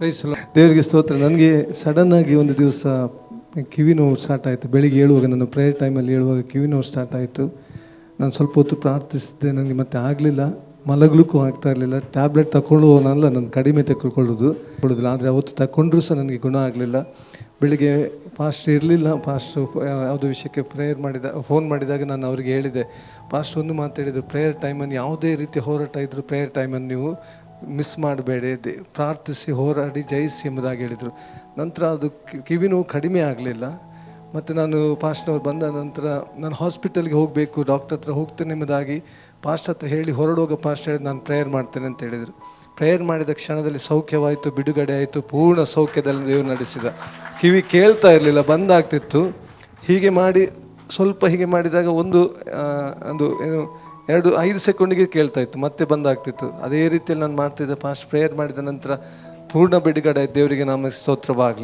ದೇವರಿಗೆ ಸ್ತೋತ್ರ. ನನಗೆ ಸಡನ್ನಾಗಿ ಒಂದು ದಿವಸ ಕಿವಿ ನೋವು ಸ್ಟಾರ್ಟ್ ಆಯಿತು. ಬೆಳಿಗ್ಗೆ ಹೇಳುವಾಗ ನಾನು ಪ್ರೇಯರ್ ಟೈಮಲ್ಲಿ ಹೇಳುವಾಗ ಕಿವಿ ನೋವು ಸ್ಟಾರ್ಟ್ ಆಯಿತು. ನಾನು ಸ್ವಲ್ಪ ಹೊತ್ತು ಪ್ರಾರ್ಥಿಸಿದ್ದೆ. ನನಗೆ ಮತ್ತೆ ಆಗಲಿಲ್ಲ. ಮಲಗಲಿಕ್ಕೂ ಆಗ್ತಾ ಇರಲಿಲ್ಲ. ಟ್ಯಾಬ್ಲೆಟ್ ತಗೊಳ್ಳುವನಲ್ಲ ನಾನು ಕಡಿಮೆ ತೆಗೆದುಕೊಳ್ಳೋದು ಕೊಡೋದಿಲ್ಲ. ಆದರೆ ಅವತ್ತು ತಗೊಂಡ್ರೂ ಸಹ ನನಗೆ ಗುಣ ಆಗಲಿಲ್ಲ. ಬೆಳಿಗ್ಗೆ ಫಾಸ್ಟ್ ಇರಲಿಲ್ಲ. ಫಾಸ್ಟ್ ಯಾವುದೋ ವಿಷಯಕ್ಕೆ ಪ್ರೇಯರ್ ಮಾಡಿದ ಫೋನ್ ಮಾಡಿದಾಗ ನಾನು ಅವರಿಗೆ ಹೇಳಿದೆ ಫಾಸ್ಟ್ ಒಂದು ಮಾತು ಹೇಳಿದರು. ಪ್ರೇಯರ್ ಟೈಮನ್ನು ಯಾವುದೇ ರೀತಿ ಹೋರಾಟ ಇದ್ದರೂ ಪ್ರೇಯರ್ ಟೈಮನ್ನು ನೀವು ಮಿಸ್ ಮಾಡಬೇಡಿ ಪ್ರಾರ್ಥಿಸಿ, ಹೋರಾಡಿ, ಜಯಿಸಿ ಎಂಬುದಾಗಿ ಹೇಳಿದರು. ನಂತರ ಅದು ಕಿವಿನೂ ಕಡಿಮೆ ಆಗಲಿಲ್ಲ. ಮತ್ತು ನಾನು ಪಾಸ್ಟ್ನವ್ರು ಬಂದ ನಂತರ ನಾನು ಹಾಸ್ಪಿಟಲ್ಗೆ ಹೋಗಬೇಕು, ಡಾಕ್ಟರ್ ಹತ್ರ ಹೋಗ್ತೇನೆ ಎಂಬುದಾಗಿ ಪಾಸ್ಟ್ ಹತ್ರ ಹೇಳಿ ಹೊರಡೋಗ ಪಾಸ್ಟ್ ಹೇಳಿ ನಾನು ಪ್ರೇಯರ್ ಮಾಡ್ತೇನೆ ಅಂತ ಹೇಳಿದರು. ಪ್ರೇಯರ್ ಮಾಡಿದ ಕ್ಷಣದಲ್ಲಿ ಸೌಖ್ಯವಾಯಿತು, ಬಿಡುಗಡೆ ಆಯಿತು, ಪೂರ್ಣ ಸೌಖ್ಯದಲ್ಲಿ ದೇವರು ನಡೆಸಿದ. ಕಿವಿ ಕೇಳ್ತಾ ಇರಲಿಲ್ಲ ಬಂದಾಗ್ತಿತ್ತು ಹೀಗೆ ಮಾಡಿ, ಸ್ವಲ್ಪ ಹೀಗೆ ಮಾಡಿದಾಗ ಒಂದು ಒಂದು ಏನು ಎರಡು, ಐದು ಸೆಕೆಂಡಿಗೆ ಕೇಳ್ತಾ ಇತ್ತು, ಮತ್ತೆ ಬಂದಾಗ್ತಿತ್ತು. ಅದೇ ರೀತಿಯಲ್ಲಿ ನಾನು ಮಾಡ್ತಿದ್ದೆ ಫಾಸ್ಟ್ ಪ್ರೇಯರ್ ಮಾಡಿದ ನಂತರ ಪೂರ್ಣ ಬಿಡುಗಡೆ, ದೇವರಿಗೆ ನಾಮ ಸ್ತೋತ್ರವಾಗಲಿ.